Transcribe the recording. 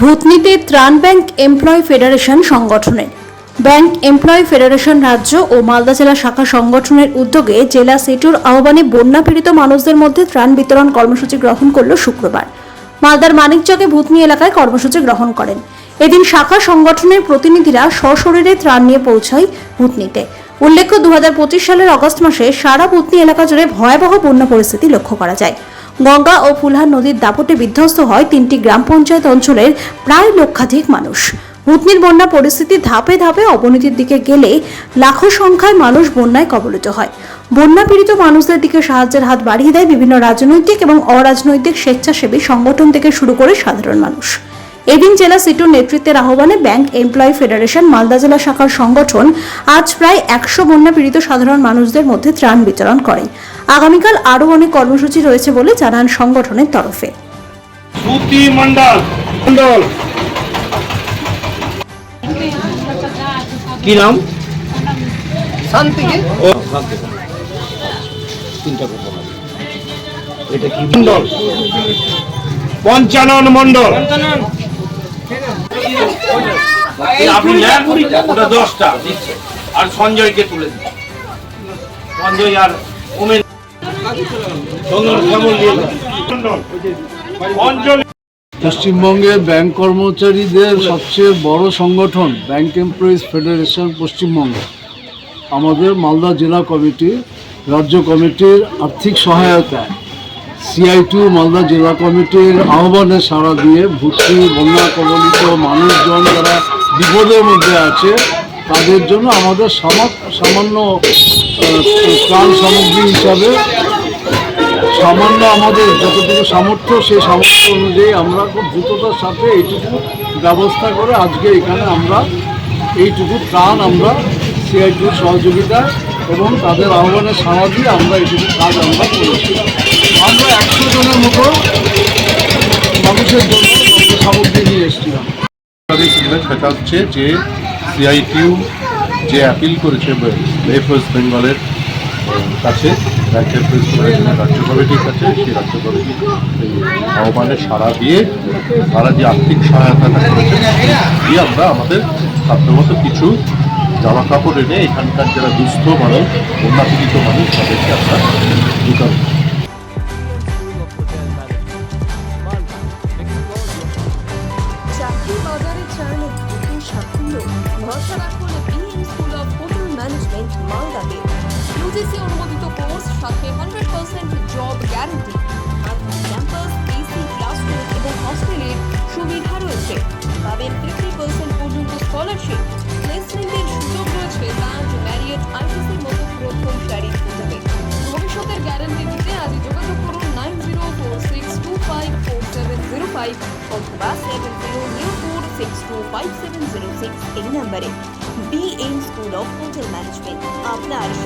ভূতনিতে ত্রাণ bank employ federation সংগঠনের। Bank employ federation রাজ্য ও মালদা জেলা শাখা সংগঠনের উদ্যোগে জেলা সেটুর আহ্বানে বন্যা পীড়িত মানুষদের মধ্যে ত্রাণ বিতরণ কর্মসূচি গ্রহণ করল শুক্রবার। মালদার মানিকচকে ভূতনি এলাকায় কর্মসূচি গ্রহণ করেন। এদিন শাখা সংগঠনের প্রতিনিধিরা সশরীরে ত্রাণ নিয়ে পৌঁছায় ভূতনিতে। উল্লেখ্য দু হাজার পঁচিশ সালের অগস্ট মাসে সারা ভূতনি এলাকা জুড়ে ভয়াবহ বন্যা পরিস্থিতি লক্ষ্য করা যায়। গঙ্গা ও ফুলহার নদীর দাপটে বিধ্বস্ত হয় তিনটি গ্রাম পঞ্চায়েত অঞ্চলের প্রায় লক্ষাধিক মানুষ। ভূতনির বন্যা পরিস্থিতি ধাপে ধাপে অবনতির দিকে গেলে লাখো সংখ্যায় মানুষ বন্যায় কবলিত হয়। বন্যা পীড়িত মানুষদের দিকে সাহায্যের হাত বাড়িয়ে দেয় বিভিন্ন রাজনৈতিক এবং অরাজনৈতিক স্বেচ্ছাসেবী সংগঠন থেকে শুরু করে সাধারণ মানুষ। এদিন জেলা সিটুর নেতৃত্বের আহ্বানে ব্যাংক এমপ্লয়ি ফেডারেশন মালদা জেলা শাখার সংগঠন আজ প্রায় একশো বন্যা পীড়িত সাধারণ মানুষদের মধ্যে ত্রাণ বিতরণ করে। আগামীকাল আরও অনেক কর্মসূচি রয়েছে বলে জানান সংগঠনের তরফে। মন্ডল মন্ডল কি নাম? শান্তি ও শান্তি। তিনটা কথা এটা কি? মন্ডল পঞ্চানন মন্ডল আপনি নেন ওটা দশটা আর সঞ্জয়কে তুলে দিন সঞ্জয় আর পশ্চিমবঙ্গের ব্যাংক কর্মচারীদের সবচেয়ে বড় সংগঠন ব্যাংক এমপ্লয়িজ ফেডারেশন পশ্চিমবঙ্গ। আমাদের মালদা জেলা কমিটি, রাজ্য কমিটির আর্থিক সহায়তায় সিআই টু মালদা জেলা কমিটির আহ্বানে সাড়া দিয়ে ভর্তি বন্যা কবলিত মানুষজন যারা বিপদের মধ্যে আছে, তাদের জন্য আমাদের সামান্য ত্রাণ সামগ্রী হিসাবে সামান্য আমাদের যতটুকু সামর্থ্য, সেই সামর্থ্য অনুযায়ী আমরা খুব দ্রুততার সাথে এইটুকু ব্যবস্থা করে আজকে এখানে আমরা এইটুকু ত্রাণ আমরা সিআইটির সহযোগিতায় এবং তাদের আহ্বানে সাড়া দিয়ে আমরা এইটুকু কাজ আমরা করেছি। আমরা একশো জনের মতো মানুষের জন্য সামগ্রী নিয়ে এসেছিলাম। সেটা হচ্ছে যে সিআইটিউ যে অ্যাপিল করেছে ওয়েস্ট বেঙ্গলের কাছে ব্যাংকের রাজ্য কমিটির কাছে, সেই রাজ্য কমিটি এই আহ্বানে সাড়া দিয়ে তারা যে আর্থিক সহায়তাটা করেছে দিয়ে আমরা আমাদের সাধ্যমত কিছু জামা কাপড় এনে এখানকার যারা দুস্থ মানুষ বন্যাপীড়িত মানুষ, তাদেরকে আমরা ইউজিসি অনুমোদিত কোর্স, সাথে hundred percent job guarantee campus AC classroom এবং হস্টেলের সুবিধা রয়েছে। পাবেন ফিফটি পার্সেন্ট পর্যন্ত স্কলারশিপ প্লেসমেন্টের সুযোগ রয়েছে ব্যাংক ম্যারিয়েট আইটিসির মতো প্রথম সারির হোটেলে ভবিষ্যতের গ্যারান্টি দিতে আজই যোগাযোগ করুন nine zero four six two five four seven zero five অথবা seven zero zero four six two five seven zero six এই নাম্বারে B M school of hotel management